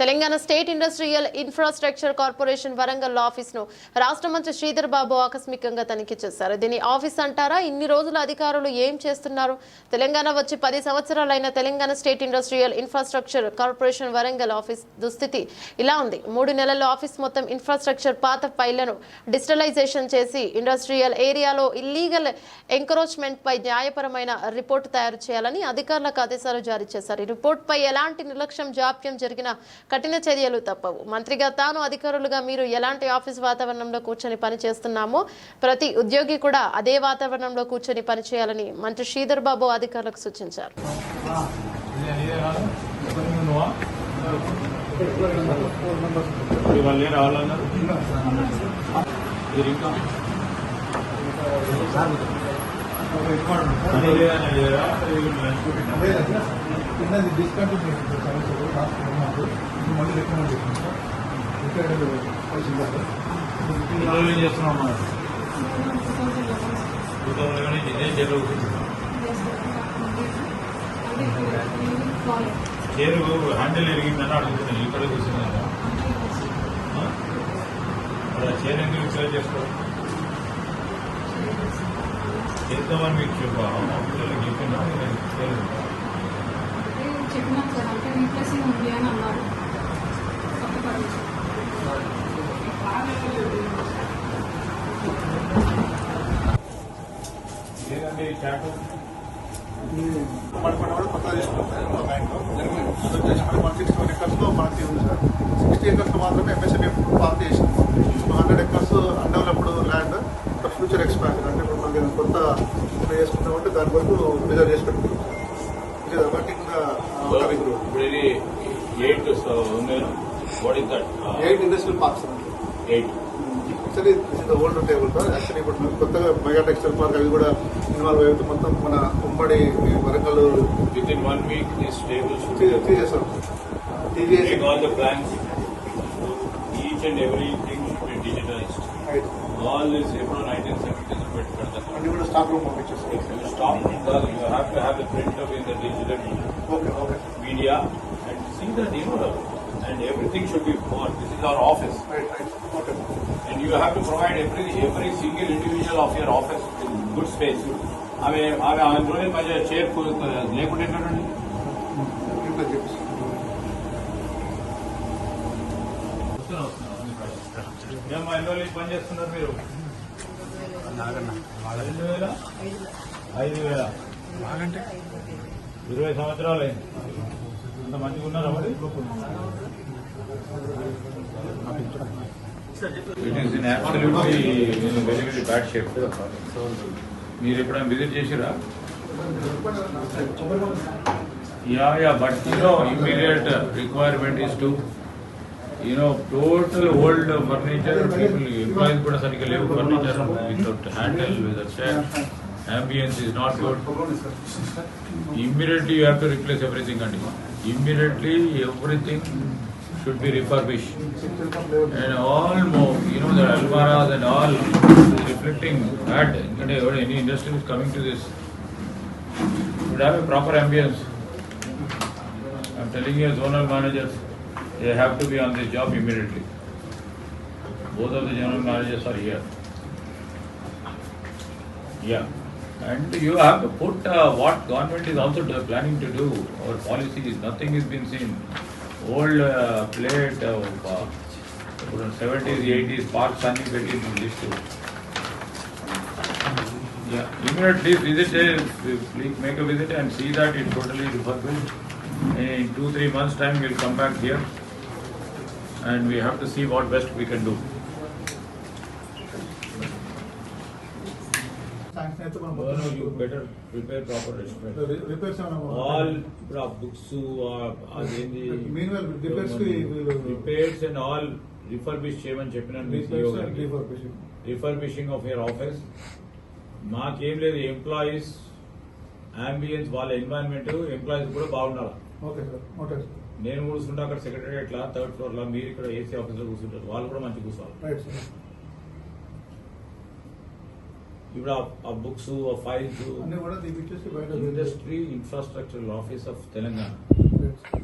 Telangana state industrial infrastructure corporation Warangal ఆఫీస్ను రాష్ట్ర మంత్రి శ్రీధర్ బాబు ఆకస్మికంగా తనిఖీ చేశారు. దీని ఆఫీస్ అంటారా? ఇన్ని రోజుల అధికారులు ఏం చేస్తున్నారు? తెలంగాణ వచ్చి పది సంవత్సరాలైన Telangana state industrial infrastructure corporation Warangal office దుస్థితి ఇలా ఉంది. మూడు నెలల్లో ఆఫీస్ మొత్తం ఇన్ఫ్రాస్ట్రక్చర్ పాత ఫైళ్ళను డిజిటలైజేషన్ చేసి ఇండస్ట్రియల్ ఏరియాలో ఇల్లీగల్ ఎంక్రోచ్మెంట్ పై న్యాయపరమైన రిపోర్టు తయారు చేయాలని అధికారులకు ఆదేశాలు జారీ చేశారు. ఈ రిపోర్ట్ పై ఎలాంటి నిర్లక్ష్యం జాప్యం జరిగినా కఠిన చర్యలు తప్పవు. మంత్రిగా తాను అధికారులుగా మీరు ఎలాంటి ఆఫీస్ వాతావరణంలో కూర్చొని పని చేస్తున్నామో ప్రతి ఉద్యోగి కూడా అదే వాతావరణంలో కూర్చొని పనిచేయాలని మంత్రి శ్రీధర్ బాబు అధికారులకు సూచించారు. ఇవాళ ఏం చేస్తున్నాం ఇదే జరుగుతుంది చేరు హ్యాండిల్ ఎరిగిందని అడుగుతున్నాను ఇక్కడ కూర్చున్నా చేరు ఎందుకు రిపేర్ చేసుకోవాలి చేద్దామని మీకు చెప్పాను పిల్లలకి చెప్పినా చేరు సార్ అంటే రీప్లేసింగ్ ఉంది అని అన్నారు కొత్త పర్మిషన్ మన మన కొత్తగా చేసుకున్నాం సార్ మా బ్యాంక్లో అది వచ్చేసి మనకి వన్ సిక్స్టీ వన్ ఎకర్స్లో పార్టీ ఉంది సార్ సిక్స్టీ ఎకర్స్లో మాత్రమే ఎంఎస్ఎంఏ పార్టీ చేసింది hundred acres undeveloped land future expansion అంటే ఇప్పుడు మనకి కొత్త చేసుకుంటామంటే దాని వరకు రిజర్వ్ చేసి పెట్టుకుంటాం ఇప్పుడు ఇది eight eight industrial parks eight actually old table sir actually ఇప్పుడు కొత్తగా మెగా టెక్స్టైల్ పార్క్ అవి కూడా ఇన్వాల్వ్ అవుతుంది మొత్తం మన ఉమ్మడి Warangal with in one week this tables TGS TGS all the nineteen seventies కూడా stock room you have print of digital media and and everything should office you have to provide every every single individual of your office with good space. ఆమె ఆమె ఆమె మధ్య chair లేకుంటే ఎట్లండి ఇంట్లో ఎన్ని రోజులు పని చేస్తున్నారు మీరు? రెండు వేల? ఐదు వేల? ఇరవై సంవత్సరాలు. అయింది అంత మంచిగా ఉన్నారా మరి? It absolutely very very bad మీరు ఎప్పుడైనా విజిట్ చేసిరా yeah yeah but you know immediate requirement is to you know total old furniture people employees కూడా సరిగ్గా లేవు furniture without handle ambience is not good immediately you have to replace everything అండి immediately everything should be refurbished. And all more, you know, the almaras and all reflecting that, any industry is coming to this, should have a proper ambience. I'm telling you, zonal managers, they have to be on this job immediately. Both of the general managers are here. Yeah. And you have to put uh, what government is also planning to do, our policies, nothing is been seen. old uh, plate of uh, 70s, 80s, Pakistani plate is this too. Yeah, you may please visit, uh, please make a visit and see that it totally refurbished. In two, three months time we'll come back here and we have to see what best we can do. No, you better prepare proper All books, అదేంది కి refurbish చేయమని చెప్పినాను మీ CEO గారికి. రిఫర్బిషింగ్ of your office మాకేం లేదు employees ambience వాళ్ళ environment employees కూడా బాగుండాలి? ఓకే సార్ ఓకే సార్ నేను కూర్చుంటా అక్కడ సెక్రటరియట్ లా థర్డ్ ఫ్లోర్ లా మీరు ఇక్కడ ఏసీ ఆఫీస్లో కూర్చుంటారు. వాళ్ళు కూడా మంచి కూర్చోవాలి. రైట్ సార్ ఇప్పుడు ఆ- బుక్స్ ఆ files industry infrastructure office of Telangana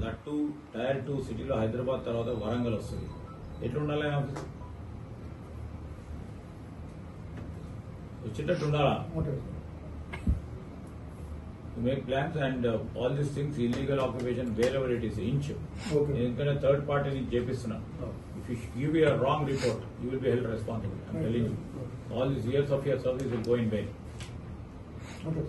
that two tier two సిటీలో హైదరాబాద్ తర్వాత వరంగల్ వస్తుంది. ఎట్లుండాలి ఆఫీస్ వచ్చేటట్టు ఉండాలా? to make plans and uh, all these things, illegal occupation, wherever it is, inch. Okay. In a third party in Jepisana. Oh. If you give you a wrong report, you will be held responsible. I'm telling you. All these years of your service will go in vain. Okay.